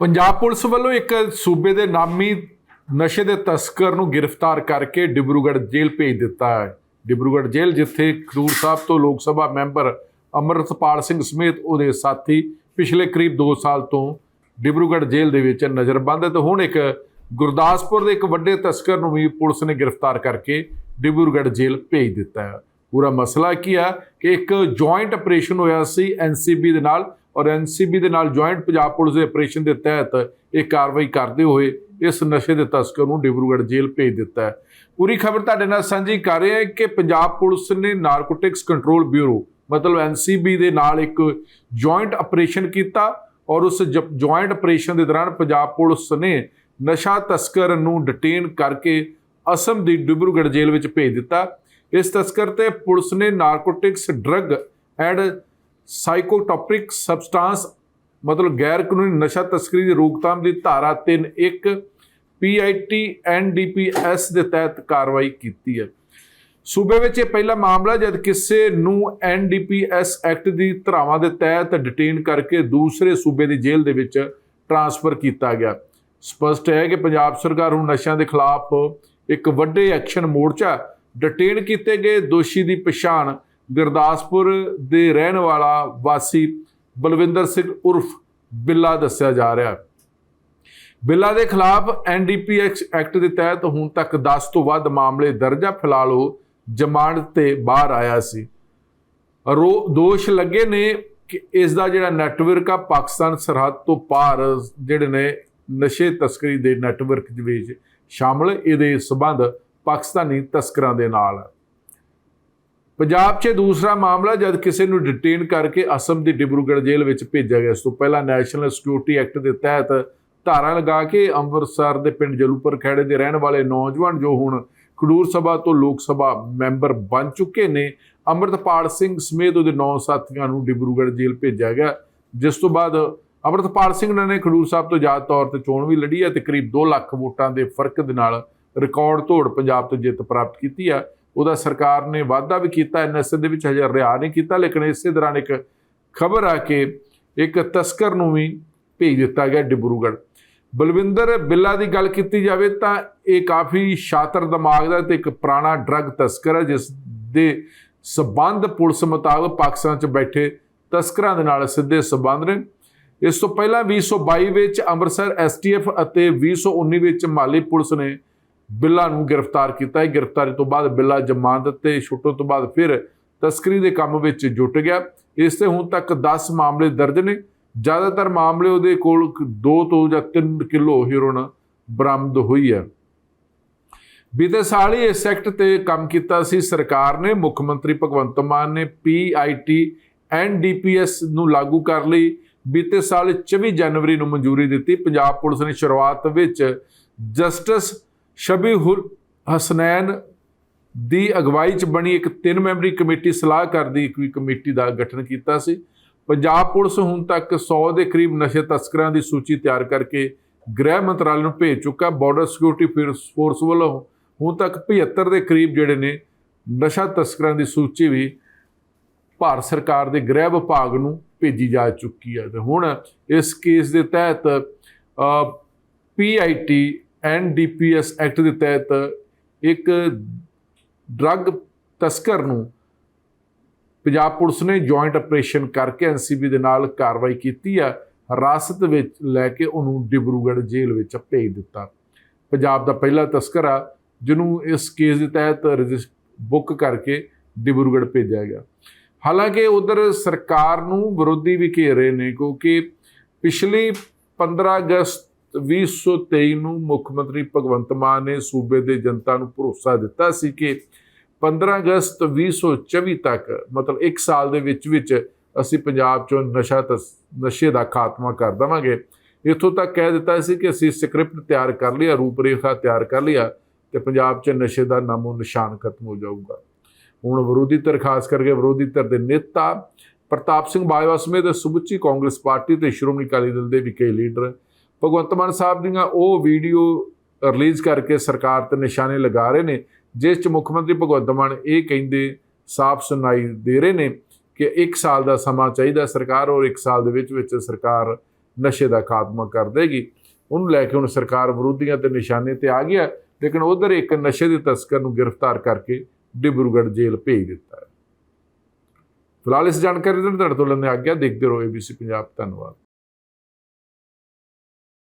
Punjab police ਵੱਲੋਂ ਇੱਕ ਸੂਬੇ ਦੇ ਨਾਮੀ ਨਸ਼ੇ ਦੇ ਤਸਕਰ ਨੂੰ ਗ੍ਰਿਫਤਾਰ ਕਰਕੇ ਡਿਬਰੂਗੜ੍ਹ ਜੇਲ੍ਹ ਭੇਜ ਦਿੱਤਾ ਹੈ। ਡਿਬਰੂਗੜ੍ਹ ਜੇਲ੍ਹ, ਜਿੱਥੇ ਖਡੂਰ ਸਾਹਿਬ ਤੋਂ ਲੋਕ ਸਭਾ ਮੈਂਬਰ ਅਮਰਤਪਾਲ ਸਿੰਘ ਸਮੇਤ ਉਹਦੇ ਸਾਥੀ ਪਿਛਲੇ ਕਰੀਬ 2 ਸਾਲ ਤੋਂ ਡਿਬਰੂਗੜ੍ਹ ਜੇਲ੍ਹ ਦੇ ਵਿੱਚ ਨਜ਼ਰਬੰਦ ਹੈ ਤੇ ਹੁਣ ਇੱਕ ਗੁਰਦਾਸਪੁਰ ਦੇ ਇੱਕ ਵੱਡੇ ਤਸਕਰ ਨੂੰ ਵੀ ਪੁਲਿਸ ਨੇ ਗ੍ਰਿਫਤਾਰ ਕਰਕੇ ਡਿਬਰੂਗੜ੍ਹ ਜੇਲ੍ਹ ਭੇਜ ਦਿੱਤਾ ਹੈ। ਪੂਰਾ ਮਸਲਾ ਕੀ ਆ ਕਿ ਇੱਕ ਜੁਆਇੰਟ ਆਪਰੇਸ਼ਨ ਹੋਇਆ ਸੀ ਐਨਸੀਬੀ ਦੇ ਨਾਲ ਔਰ ਐਨਸੀਬੀ ਦੇ ਨਾਲ ਜੁਆਇੰਟ ਪੰਜਾਬ ਪੁਲਿਸ ਦੇ ਆਪਰੇਸ਼ਨ ਦੇ ਤਹਿਤ ਇਹ ਕਾਰਵਾਈ ਕਰਦੇ ਹੋਏ ਇਸ ਨਸ਼ੇ ਦੇ ਤਸਕਰ ਨੂੰ ਡਿਬਰੂਗੜ੍ਹ ਜੇਲ੍ਹ ਭੇਜ ਦਿੱਤਾ ਹੈ। ਪੂਰੀ ਖਬਰ ਤੁਹਾਡੇ ਨਾਲ ਸਾਂਝੀ ਕਰ ਰਹੇ ਹਾਂ ਕਿ ਪੰਜਾਬ ਪੁਲਿਸ ਨੇ ਨਾਰਕੋਟਿਕਸ ਕੰਟਰੋਲ ਬਿਊਰੋ ਮਤਲਬ ਐਨਸੀਬੀ ਦੇ ਨਾਲ ਇੱਕ ਜੁਆਇੰਟ ਆਪਰੇਸ਼ਨ ਕੀਤਾ ਔਰ ਉਸ ਜੁਆਇੰਟ ਆਪਰੇਸ਼ਨ ਦੇ ਦੌਰਾਨ ਪੰਜਾਬ ਪੁਲਿਸ ਨੇ ਨਸ਼ਾ ਤਸਕਰ ਨੂੰ ਡਿਟੇਨ ਕਰਕੇ ਅਸਮ ਦੀ ਡਿਬਰੂਗੜ੍ਹ ਜੇਲ੍ਹ ਵਿੱਚ ਭੇਜ ਦਿੱਤਾ। ਇਸ ਤਸਕਰ ਤੇ ਪੁਲਿਸ ਨੇ narcotics drug and psychotropic substance, ਮਤਲਬ ਗੈਰ ਕਾਨੂੰਨੀ ਨਸ਼ਾ ਤਸਕਰੀ ਦੀ ਰੋਕਥਾਮ ਦੀ ਧਾਰਾ 31 ਪੀਆਈਟੀ ਐਨਡੀਪੀਐਸ ਦੇ ਤਹਿਤ ਕਾਰਵਾਈ ਕੀਤੀ ਹੈ। ਸੂਬੇ ਵਿੱਚ ਇਹ ਪਹਿਲਾ ਮਾਮਲਾ ਜਦ ਕਿਸੇ ਨੂੰ ਐਨਡੀਪੀਐਸ ਐਕਟ ਦੀ ਧਾਰਾਵਾਂ ਦੇ ਤਹਿਤ ਡਿਟੇਨ ਕਰਕੇ ਦੂਸਰੇ ਸੂਬੇ ਦੀ ਜੇਲ੍ਹ ਦੇ ਵਿੱਚ ਟਰਾਂਸਫਰ ਕੀਤਾ ਗਿਆ। ਸਪਸ਼ਟ ਹੈ ਕਿ ਪੰਜਾਬ ਸਰਕਾਰ ਹੁਣ ਨਸ਼ਿਆਂ ਦੇ ਖਿਲਾਫ ਇੱਕ ਵੱਡੇ ਐਕਸ਼ਨ ਮੋਰਚਾ ਡਿਟੇਨ ਕੀਤੇ ਗਏ ਦੋਸ਼ੀ ਦੀ ਪਛਾਣ ਗੁਰਦਾਸਪੁਰ ਦੇ ਰਹਿਣ ਵਾਲਾ ਵਾਸੀ ਬਲਵਿੰਦਰ ਸਿੰਘ ਉਰਫ ਬਿੱਲਾ ਦੱਸਿਆ ਜਾ ਰਿਹਾ ਹੈ। ਬਿੱਲਾ ਦੇ ਖਿਲਾਫ ਐਨਡੀਪੀਐਕਸ ਐਕਟ ਦੇ ਤਹਿਤ ਹੁਣ ਤੱਕ 10 ਤੋਂ ਵੱਧ ਮਾਮਲੇ ਦਰਜ ਆ। ਫਿਲਹਾਲ ਉਹ ਜ਼ਮਾਨਤ ਤੇ ਬਾਹਰ ਆਇਆ ਸੀ। ਰੋ ਦੋਸ਼ ਲੱਗੇ ਨੇ ਕਿ ਇਸ ਦਾ ਜਿਹੜਾ ਨੈਟਵਰਕ ਆ, ਪਾਕਿਸਤਾਨ ਸਰਹੱਦ ਤੋਂ ਪਾਰ ਜਿਹੜੇ ਨੇ ਨਸ਼ੇ ਤਸਕਰੀ ਦੇ ਨੈਟਵਰਕ ਦੇ ਵਿੱਚ ਸ਼ਾਮਲ, ਇਹਦੇ ਸਬੰਧ ਪਾਕਿਸਤਾਨੀ ਤਸਕਰਾਂ ਦੇ ਨਾਲ। ਪੰਜਾਬ 'ਚ ਦੂਸਰਾ ਮਾਮਲਾ ਜਦ ਕਿਸੇ ਨੂੰ ਡਿਟੇਨ ਕਰਕੇ ਅਸਮ ਦੀ ਡਿਬਰੂਗੜ੍ਹ ਜੇਲ੍ਹ ਵਿੱਚ ਭੇਜਿਆ ਗਿਆ। ਇਸ ਤੋਂ ਪਹਿਲਾਂ ਨੈਸ਼ਨਲ ਸਿਕਿਉਰਿਟੀ ਐਕਟ ਦੇ ਤਹਿਤ ਧਾਰਾ ਲਗਾ ਕੇ ਅੰਮ੍ਰਿਤਸਰ ਦੇ ਪਿੰਡ ਜਲੂਪੁਰ ਖੇੜੇ ਦੇ ਰਹਿਣ ਵਾਲੇ ਨੌਜਵਾਨ ਜੋ ਹੁਣ ਖਡੂਰ ਸਭਾ ਤੋਂ ਲੋਕ ਸਭਾ ਮੈਂਬਰ ਬਣ ਚੁੱਕੇ ਨੇ, ਅੰਮ੍ਰਿਤਪਾਲ ਸਿੰਘ ਸਮੇਤ ਉਹਦੇ ਨੌ ਸਾਥੀਆਂ ਨੂੰ ਡਿਬਰੂਗੜ੍ਹ ਜੇਲ੍ਹ ਭੇਜਿਆ ਗਿਆ। ਜਿਸ ਤੋਂ ਬਾਅਦ ਅੰਮ੍ਰਿਤਪਾਲ ਸਿੰਘ ਨੇ ਖਡੂਰ ਸਾਹਿਬ ਤੋਂ ਆਜ਼ਾਦ ਤੌਰ ਤੇ ਚੋਣ ਵੀ ਲੜੀ ਹੈ ਤੇ ਕਰੀਬ 2 ਲੱਖ ਵੋਟਾਂ ਦੇ ਫ਼ਰਕ ਦੇ ਨਾਲ ਰਿਕਾਰਡ ਤੋੜ ਪੰਜਾਬ ਤੋਂ ਜਿੱਤ ਪ੍ਰਾਪਤ ਕੀਤੀ ਆ ਉਹਦਾ ਸਰਕਾਰ ਨੇ ਵਾਅਦਾ ਵੀ ਕੀਤਾ, ਐਨਐਸਏ ਦੇ ਵਿੱਚ ਹਜੇ ਰਿਹਾ ਨਹੀਂ ਕੀਤਾ, ਲੇਕਿਨ ਇਸੇ ਦੌਰਾਨ ਇੱਕ ਖਬਰ ਆ ਕਿ ਇੱਕ ਤਸਕਰ ਨੂੰ ਵੀ ਭੇਜ ਦਿੱਤਾ ਗਿਆ ਡਿਬਰੂਗੜ੍ਹ। ਬਲਵਿੰਦਰ ਬਿੱਲਾ ਦੀ ਗੱਲ ਕੀਤੀ ਜਾਵੇ ਤਾਂ ਇਹ ਕਾਫੀ ਸ਼ਾਤਰ ਦਿਮਾਗ ਦਾ ਤੇ ਇੱਕ ਪੁਰਾਣਾ ਡਰੱਗ ਤਸਕਰ ਹੈ, ਜਿਸ ਦੇ ਸਬੰਧ ਪੁਲਿਸ ਮੁਤਾਬਕ ਪਾਕਿਸਤਾਨ 'ਚ ਬੈਠੇ ਤਸਕਰਾਂ ਦੇ ਨਾਲ ਸਿੱਧੇ ਸਬੰਧ ਨੇ। ਇਸ ਤੋਂ ਪਹਿਲਾਂ 2022 ਵਿੱਚ ਅੰਮ੍ਰਿਤਸਰ ਐਸਟੀਐਫ ਅਤੇ 2019 ਵਿੱਚ ਮਾਲੀ ਪੁਲਿਸ ਨੇ ਬਿੱਲਾ ਨੂੰ ਗ੍ਰਿਫਤਾਰ ਕੀਤਾ। ਹੈ ਗ੍ਰਿਫਤਾਰੀ ਤੋਂ ਬਾਅਦ ਬਿੱਲਾ ਜ਼ਮਾਨਤ ਤੇ ਛੁੱਟਣ ਤੋਂ ਬਾਅਦ ਫਿਰ ਤਸਕਰੀ ਦੇ ਕੰਮ ਵਿੱਚ ਜੁਟ ਗਿਆ। ਇਸ ਤੇ ਹੁਣ ਤੱਕ 10 ਮਾਮਲੇ ਦਰਜ ਨੇ। ਜ਼ਿਆਦਾਤਰ ਮਾਮਲੇ ਉਹਦੇ ਕੋਲ 2 ਤੋਂ ਜਾਂ 3 ਕਿਲੋ ਹੈਰੋਇਨ ਬਰਾਮਦ ਹੋਈ ਹੈ। ਬੀਤੇ ਸਾਲ ਹੀ ਇਸ ਸੈਕਟ ਤੇ ਕੰਮ ਕੀਤਾ ਸੀ। ਸਰਕਾਰ ਨੇ, ਮੁੱਖ ਮੰਤਰੀ ਭਗਵੰਤ ਮਾਨ ਨੇ ਪੀਆਈਟੀ ਐਨਡੀਪੀਐਸ ਨੂੰ ਲਾਗੂ ਕਰ ਲਈ। ਬੀਤੇ ਸਾਲ 24 ਜਨਵਰੀ ਨੂੰ ਮਨਜ਼ੂਰੀ ਦਿੱਤੀ। ਪੰਜਾਬ ਪੁਲਿਸ ਨੇ ਸ਼ੁਰੂਆਤ ਵਿੱਚ ਜਸਟਿਸ ਸ਼ਬੀਹੁਲ ਹਸਨੈਨ ਦੀ ਅਗਵਾਈ 'ਚ ਬਣੀ ਇੱਕ ਤਿੰਨ ਮੈਂਬਰੀ ਕਮੇਟੀ ਸਲਾਹ ਕਰਦੀ ਇੱਕ ਵੀ ਕਮੇਟੀ ਦਾ ਗਠਨ ਕੀਤਾ ਸੀ। ਪੰਜਾਬ ਪੁਲਿਸ ਹੁਣ ਤੱਕ 100 ਦੇ ਕਰੀਬ ਨਸ਼ੇ ਤਸਕਰਾਂ ਦੀ ਸੂਚੀ ਤਿਆਰ ਕਰਕੇ ਗ੍ਰਹਿ ਮੰਤਰਾਲੇ ਨੂੰ ਭੇਜ ਚੁੱਕਾ। ਬਾਰਡਰ ਸਿਕਿਉਰਿਟੀ ਫੋਰਸ ਵੱਲੋਂ ਹੁਣ ਤੱਕ 75 ਦੇ ਕਰੀਬ ਜਿਹੜੇ ਨੇ ਨਸ਼ਾ ਤਸਕਰਾਂ ਦੀ ਸੂਚੀ ਵੀ ਭਾਰਤ ਸਰਕਾਰ ਦੇ ਗ੍ਰਹਿ ਵਿਭਾਗ ਨੂੰ ਭੇਜੀ ਜਾ ਚੁੱਕੀ ਹੈ। ਤੇ ਹੁਣ ਇਸ ਕੇਸ ਦੇ ਤਹਿਤ ਪੀਆਈਟੀ ਐਨਡੀਪੀਐਸ ਐਕਟ ਦੇ ਤਹਿਤ ਇੱਕ ਡਰੱਗ ਤਸਕਰ ਨੂੰ ਪੰਜਾਬ ਪੁਲਿਸ ਨੇ ਜੁਆਇੰਟ ਆਪਰੇਸ਼ਨ ਕਰਕੇ ਐਨਸੀਬੀ ਦੇ ਨਾਲ ਕਾਰਵਾਈ ਕੀਤੀ ਆ। ਹਿਰਾਸਤ ਵਿੱਚ ਲੈ ਕੇ ਉਹਨੂੰ ਡਿਬਰੂਗੜ੍ਹ ਜੇਲ੍ਹ ਵਿੱਚ ਭੇਜ ਦਿੱਤਾ। ਪੰਜਾਬ ਦਾ ਪਹਿਲਾ ਤਸਕਰ ਆ, ਜਿਹਨੂੰ ਇਸ ਕੇਸ ਦੇ ਤਹਿਤ ਰਜਿਸਟ ਬੁੱਕ ਕਰਕੇ ਡਿਬਰੂਗੜ੍ਹ ਭੇਜਿਆ ਗਿਆ। ਹਾਲਾਂਕਿ ਉਧਰ ਸਰਕਾਰ ਨੂੰ ਵਿਰੋਧੀ ਵੀ ਘੇਰ ਰਹੇ ਨੇ, ਕਿਉਂਕਿ ਪਿਛਲੀ 15 ਅਗਸਤ 2023 ਨੂੰ ਮੁੱਖ ਮੰਤਰੀ ਭਗਵੰਤ ਮਾਨ ਨੇ ਸੂਬੇ ਦੇ ਜਨਤਾ ਨੂੰ ਭਰੋਸਾ ਦਿੱਤਾ ਸੀ ਕਿ 15 ਅਗਸਤ 2024 ਤੱਕ, ਮਤਲਬ 1 ਸਾਲ ਦੇ ਵਿੱਚ ਵਿੱਚ ਅਸੀਂ ਪੰਜਾਬ ਚੋਂ ਨਸ਼ਾ ਨਸ਼ੇ ਦਾ ਖਾਤਮਾ ਕਰ ਦਵਾਂਗੇ। ਇਥੋਂ ਤੱਕ ਕਹਿ ਦਿੱਤਾ ਸੀ ਕਿ ਅਸੀਂ ਸਕ੍ਰਿਪਟ ਤਿਆਰ ਕਰ ਲਿਆ, ਰੂਪਰੇਖਾ ਤਿਆਰ ਕਰ ਲਿਆ ਤੇ ਪੰਜਾਬ 'ਚ ਨਸ਼ੇ ਦਾ ਨਾਮੋ ਨਿਸ਼ਾਨ ਖਤਮ ਹੋ ਜਾਊਗਾ। ਹੁਣ ਵਿਰੋਧੀ ਧਿਰ, ਖਾਸ ਕਰਕੇ ਵਿਰੋਧੀ ਧਿਰ ਦੇ ਨੇਤਾ ਪ੍ਰਤਾਪ ਸਿੰਘ ਬਾਜਵਾ ਸਮੇਤ ਸਮੁੱਚੀ ਕਾਂਗਰਸ ਪਾਰਟੀ ਤੇ ਸ਼੍ਰੋਮਣੀ ਅਕਾਲੀ ਦਲ ਦੇ ਵੀ ਕਈ ਲੀਡਰ ਭਗਵੰਤ ਮਾਨ ਸਾਹਿਬ ਦੀਆਂ ਉਹ ਵੀਡੀਓ ਰਿਲੀਜ਼ ਕਰਕੇ ਸਰਕਾਰ ਤੇ ਨਿਸ਼ਾਨੇ ਲਗਾ ਰਹੇ ਨੇ, ਜਿਸ ਚ ਮੁੱਖ ਮੰਤਰੀ ਭਗਵੰਤ ਮਾਨ ਇਹ ਕਹਿੰਦੇ, ਸਾਫ਼ ਸੁਣਾਈ ਦੇ ਰਹੇ ਨੇ ਕਿ 1 ਸਾਲ ਦਾ ਸਮਾਂ ਚਾਹੀਦਾ ਸਰਕਾਰ ਔਰ 1 ਸਾਲ ਦੇ ਵਿੱਚ ਵਿੱਚ ਸਰਕਾਰ ਨਸ਼ੇ ਦਾ ਖਾਤਮਾ ਕਰ ਦੇਗੀ। ਉਹਨੂੰ ਲੈ ਕੇ ਹੁਣ ਸਰਕਾਰ ਵਿਰੋਧੀਆਂ ਤੇ ਨਿਸ਼ਾਨੇ ਤੇ ਆ ਗਿਆ, ਲੇਕਿਨ ਉਧਰ ਇੱਕ ਨਸ਼ੇ ਦੇ ਤਸਕਰ ਨੂੰ ਗ੍ਰਿਫਤਾਰ ਕਰਕੇ ਡਿਬਰੂਗੜ੍ਹ ਜੇਲ੍ਹ ਭੇਜ ਦਿੱਤਾ ਹੈ। ਫਿਲਹਾਲ ਇਸ ਜਾਣਕਾਰੀ ਦੇ ਤੁਹਾਡੇ ਤੋਂ ਲੈਣੇ ਆ ਗਿਆ ਦੇਖਦੇ ਰਹੋ ABC ਪੰਜਾਬ, ਧੰਨਵਾਦ।